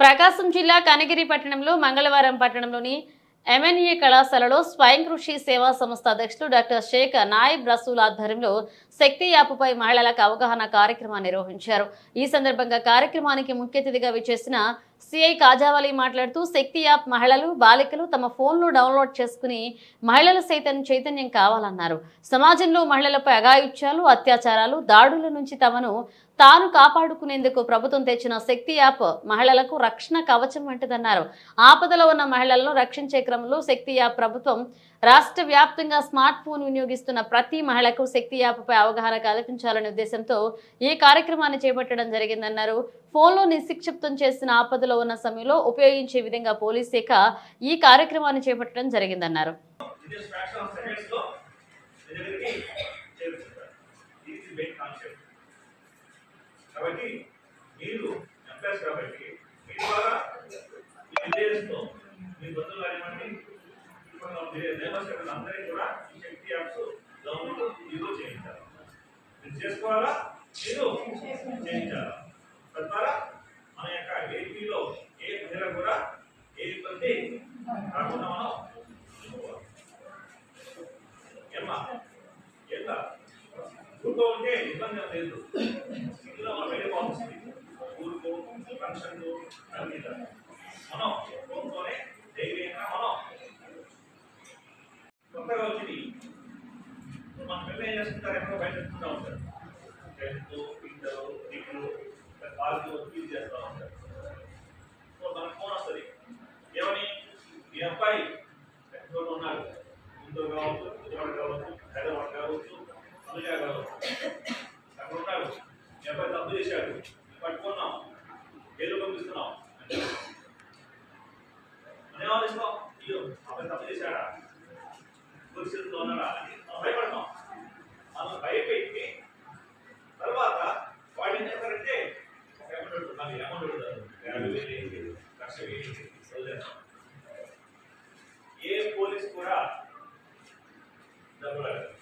ప్రకాశం జిల్లా కనగిరి పట్టణంలో మంగళవారం పట్టణంలోని ఎంఎన్ఏ కళాశాలలో స్వయం కృషి సేవా సంస్థ అధ్యక్షులు డాక్టర్ షేక్ నాయిబ్ రసూల్ ఆధ్వర్యంలో శక్తి యాప్పై మహిళలకు అవగాహన కార్యక్రమాన్ని నిర్వహించారు. ఈ సందర్భంగా కార్యక్రమానికి ముఖ్య అతిథిగా విచ్చేసిన సిఐ కాజావాలి మాట్లాడుతూ శక్తి యాప్ మహిళలు బాలికలు తమ ఫోన్లో డౌన్లోడ్ చేసుకుని మహిళలు సైతం చైతన్యం కావాలన్నారు. సమాజంలో మహిళలపై అగాయుత్యాలు అత్యాచారాలు దాడుల నుంచి తమను తాను కాపాడుకునేందుకు ప్రభుత్వం తెచ్చిన శక్తి యాప్ మహిళలకు రక్షణ కవచం వంటిదన్నారు. ఆపదలో ఉన్న మహిళలను రక్షించే క్రమంలో శక్తి యాప్ ప్రభుత్వం రాష్ట్ర వ్యాప్తంగా స్మార్ట్ ఫోన్ వినియోగిస్తున్న ప్రతి మహిళకు శక్తి యాప్పై అవగాహన కల్పించాలనే ఉద్దేశంతో ఈ కార్యక్రమాన్ని చేపట్టడం జరిగిందన్నారు. ఫోన్లో నిశిక్షిప్తం చేసిన ఆపదలో ఉన్న సమయంలో ఉపయోగించే విధంగా పోలీస్ శాఖ ఈ కార్యక్రమాన్ని చేపట్టడం జరిగిందన్నారు. కాబట్టి మీరు కాబట్టి మీ ద్వారా మీ మీ బంధువులు కానివ్వండి నేబర్స్ అందరికీ కూడా ఈ శక్తి యాప్స్ గవర్నమెంట్ చేయించాలి. మీరు చేసుకోవాలా? మీరు చేయించాలా? తద్వారా మన యొక్క ఏపీలో ఏ ప్రజలకు కూడా ఏ ఇబ్బంది రాకుండా మనం చూసుకోవాలి ఏమ్మా ఏంటా ఊరుకో ఉంటే ఇబ్బంది లేదు ఇందులో మనం వెళ్ళిపోతుంది ఊరుకో ఫంక్షన్ అన్ని మనం ఫోన్తోనే ధైర్యంగా మనం కొత్తగా వచ్చింది మన పిల్లలు ఏం చేస్తుంటారు ఎక్కడో బయట ఉంటారు tenth inter degree college fees చేస్తూ ఉంటారు డెబ్బై చోటు ఉన్నారు. ఇండోర్ కావచ్చు విజయవాడ కావచ్చు హైదరాబాద్ కావచ్చు కావచ్చు అక్కడ ఉన్నారు. తప్పు చేశాడు. పట్టుకున్నాం. ఏదో పంపిస్తున్నాం. మనం ఆలోచిస్తాం అయ్యో అబ్బాయి తప్పు చేశాడా? పరిస్థితుల్లో ఉన్నాడా? అని మనం భయపడతాం. మనం భయపెట్టి తర్వాత వాడిని ఎవరంటే ఏమంటారు నాకు ఏమంటారు లక్ష 啊，那过来。